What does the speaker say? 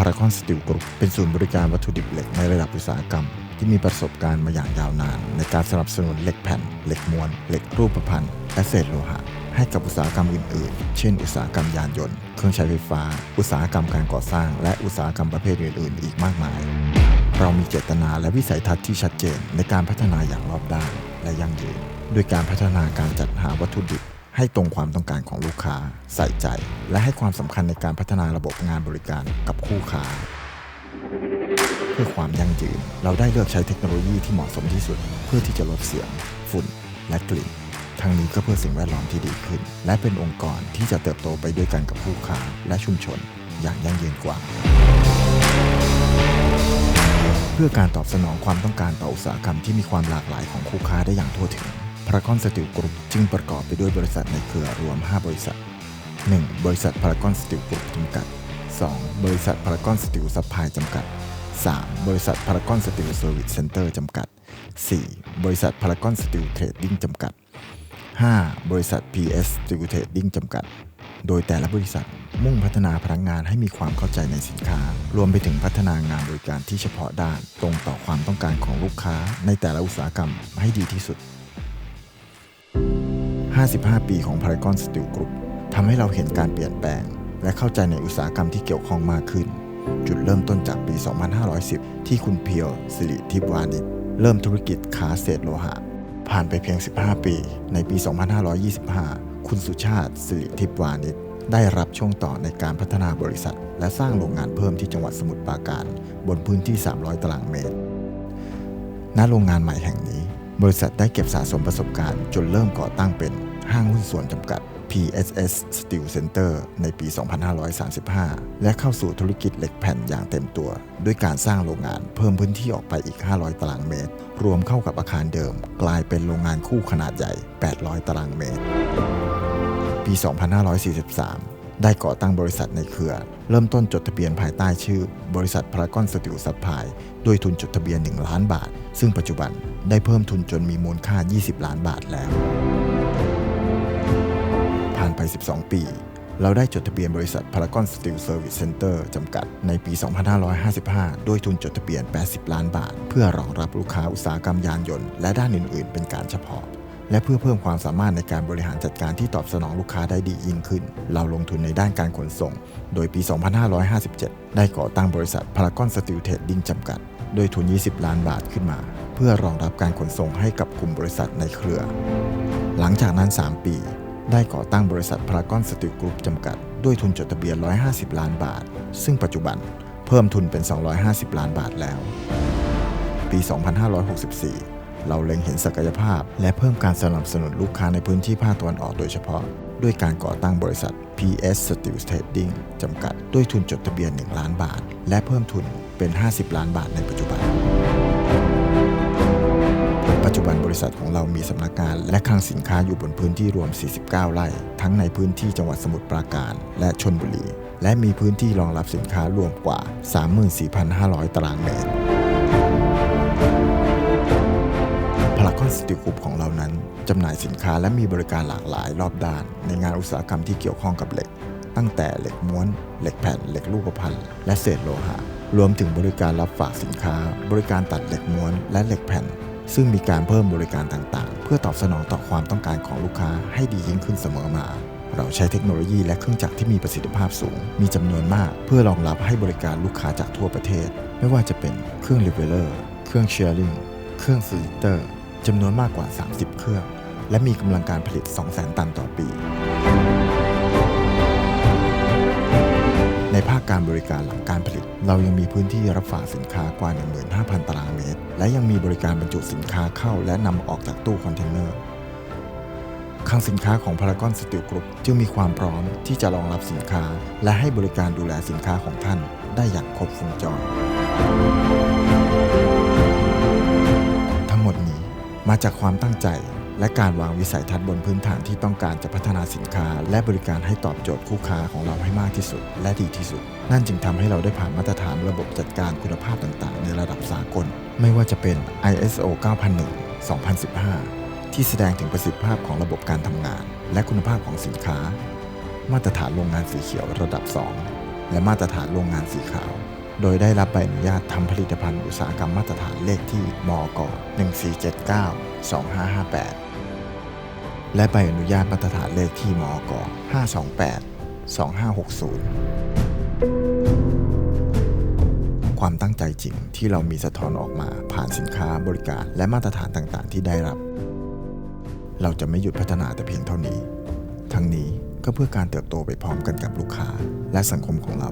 ารากอนสตีลกรุ๊ปเป็นศูนย์บริการวัตถุดิบเหล็กในระดับอุตสาหกรรม ที่มีประสบการณ์มาอย่างยาวนาน ในการสนับสนุนเหล็กแผ่น เหล็กมวลเหล็กรูปพรรณและเศษโลหะ ให้กับอุตสาหกรรมอื่นๆ เช่น อุตสาหกรรมยานยนต์ เครื่องใช้ไฟฟ้า อุตสาหกรรมการก่อสร้าง และอุตสาหกรรมประเภทอื่นๆ อีกมากมาย เรามีเจตนาและวิสัยทัศน์ที่ชัดเจนในการพัฒนาอย่างรอบด้านและยั่งยืนด้วยการพัฒนาการจัดหาวัตถุดิบ ให้ตรงความต้องการของลูกค้า ใส่ใจ และให้ความสำคัญในการพัฒนาระบบงานบริการกับคู่ค้า เพื่อความยั่งยืน เราได้เลือกใช้เทคโนโลยีที่เหมาะสมที่สุด เพื่อที่จะลดเสียง ฝุ่น และกลิ่นทั้งนี้ก็เพื่อสิ่งแวดล้อมที่ดีขึ้น และเป็นองค์กรที่จะเติบโตไปด้วยกันกับคู่ค้าและชุมชนอย่างยั่งยืนกว่า เพื่อการตอบสนองความต้องการต่ออุตสาหกรรมที่มีความหลากหลายของคู่ค้าได้อย่างทั่วถึง พารากอนสตีลกรุ๊ปจึงประกอบไปด้วยบริษัทในเครือรวม 5 บริษัท 1. บริษัทพารากอนสตีลกรุ๊ปจำกัด 2. บริษัทพารากอนสตีลซัพพลายจำกัด 3. บริษัทพารากอนสตีลเซอร์วิสเซ็นเตอร์จำกัด 4. บริษัทพารากอนสตีลเทรดดิ้งจำกัด 5. บริษัท PS Steel Trading จำกัด โดยแต่ละบริษัทมุ่งพัฒนาพนักงานให้มีความเข้าใจในสินค้า รวมไปถึงพัฒนางานบริการที่เฉพาะด้าน ตรงต่อความต้องการของลูกค้าในแต่ละอุตสาหกรรมให้ดีที่สุด 55 ปีของ Paragon Steel Group ทำให้เราเห็นการเปลี่ยนแปลง และเข้าใจในอุตสาหกรรมที่เกี่ยวข้องมากขึ้น จุดเริ่มต้นจากปี 2510 ที่คุณเพียวสิริทิพวานิชเริ่มธุรกิจค้าเศษโลหะ ผ่านไปเพียง 15 ปี ในปี 2525 คุณสุชาติสิริทิพวานิชได้รับช่วงต่อในการพัฒนาบริษัท และสร้างโรงงานเพิ่มที่จังหวัดสมุทรปราการ บนพื้นที่ 300 ตารางเมตร ณ โรงงานใหม่แห่งนี้ บริษัทได้เก็บสะสมประสบการณ์จนเริ่มก่อตั้งเป็นห้างหุ้นส่วนจำกัด PSS Steel Center ในปี 2535 และเข้าสู่ธุรกิจเหล็กแผ่นอย่างเต็มตัว ด้วยการสร้างโรงงานเพิ่มพื้นที่ออกไปอีก 500 ตารางเมตร รวมเข้ากับอาคารเดิม กลายเป็นโรงงานคู่ขนาดใหญ่ 800 ตารางเมตร ปี 2543 ได้ก่อตั้งบริษัทในเครือ เริ่มต้นจดทะเบียนภายใต้ชื่อ บริษัทพารากอนสติลซัพพลายด้วยทุนจดทะเบียน 1 ล้านบาท ซึ่งปัจจุบันได้เพิ่มทุนจนมีมูลค่า 20 ล้านบาทแล้ว ผ่านไป 12 ปี เราได้จดทะเบียนบริษัท Paragon Steel Service Center จำกัดในปี 2555 ด้วยทุนจดทะเบียน 80 ล้านบาท เพื่อรองรับลูกค้าอุตสาหกรรมยานยนต์และด้านอื่น ๆ เป็นการเฉพาะ และเพื่อเพิ่มความสามารถในการบริหารจัดการที่ตอบสนองลูกค้าได้ดียิ่งขึ้น เราลงทุนในด้านการขนส่ง โดยปี 2557 ได้ก่อตั้งบริษัท Paragon Steel Trading จำกัด โดยทุน 20 ล้านบาทขึ้นมา เพื่อรองรับการขนส่งให้กับกลุ่มบริษัทในเครือ หลังจากนั้น 3 ปี ได้ก่อตั้งบริษัทพารากอนสตีลกรุ๊ปจำกัด ด้วยทุนจดทะเบียน 150 ล้านบาท ซึ่งปัจจุบันเพิ่มทุนเป็น 250 ล้านบาทแล้ว ปี 2564 เราเล็งเห็นศักยภาพ และเพิ่มการสนับสนุนลูกค้าในพื้นที่ภาคตะวันออกโดยเฉพาะ ด้วยการก่อตั้งบริษัท PS Steel Trading จำกัด ด้วยทุนจดทะเบียน 1 ล้านบาท และเพิ่มทุนเป็น 50 ล้านบาทในปัจจุบัน ปัจจุบันบริษัทของเรามีสำนักงาน และคลังสินค้าอยู่บนพื้นที่รวม 49 ไร่ ทั้งในพื้นที่จังหวัดสมุทรปราการ และชนบุรี และมีพื้นที่รองรับสินค้ารวมกว่า 34,500 ตารางเมตร สติลกรุ๊ปของเรานั้นจำหน่ายสินค้าและมีบริการหลากหลายรอบด้าน ในงานอุตสาหกรรมที่เกี่ยวข้องกับเหล็ก ตั้งแต่เหล็กม้วน เหล็กแผ่น เหล็กรูปพรรณและเศษโลหะ รวมถึงบริการรับฝากสินค้า บริการตัดเหล็กม้วน และเหล็กแผ่น ซึ่งมีการเพิ่มบริการต่างๆ เพื่อตอบสนองต่อความต้องการของลูกค้าให้ดียิ่งขึ้นเสมอมาเราใช้เทคโนโลยีและเครื่องจักรที่มีประสิทธิภาพสูง มีจำนวนมาก เพื่อรองรับให้บริการลูกค้าจากทั่วประเทศ ไม่ว่าจะเป็นเครื่องรีเวลเลอร์ เครื่องเชียร์ลิง เครื่องซิลิเตอร์ จำนวนมากกว่า 30 เครื่อง และมีกำลังการผลิต 200,000 ตันต่อปี ในภาคการบริการหลังการผลิต เรายังมีพื้นที่รับฝากสินค้ากว่า 15,000 ตารางเมตร และยังมีบริการบรรจุสินค้าเข้าและนำออกจากตู้คอนเทนเนอร์คลังสินค้าของพารากอนสตีลกรุ๊ปจึงมีความพร้อมที่จะรองรับสินค้า และให้บริการดูแลสินค้าของท่านได้อย่างครบวงจร มาจากความตั้งใจ และการวางวิสัยทัศน์บนพื้นฐานที่ต้องการจะพัฒนาสินค้า และบริการให้ตอบโจทย์คู่ค้าของเราให้มากที่สุด และดีที่สุด นั่นจึงทำให้เราได้ผ่านมาตรฐานระบบจัดการคุณภาพต่างๆ ในระดับสากล ไม่ว่าจะเป็น ISO 9001 2015 ที่แสดงถึงประสิทธิภาพของระบบการทำงาน และคุณภาพของสินค้า มาตรฐานโรงงานสีเขียวระดับ 2 และมาตรฐานโรงงานสีขาว โดยได้รับใบอนุญาตทำผลิตภัณฑ์อุตสาหกรรมมาตรฐานเลขที่มก1479 2558 และใบอนุญาตมาตรฐานเลขที่มก528 2560 ความตั้งใจจริงที่เรามีสะท้อนออกมาผ่านสินค้าบริการและมาตรฐานต่างๆ ที่ได้รับ เราจะไม่หยุดพัฒนาแต่เพียงเท่านี้ ทั้งนี้ก็เพื่อการเติบโตไปพร้อมกันกับลูกค้าและสังคมของเรา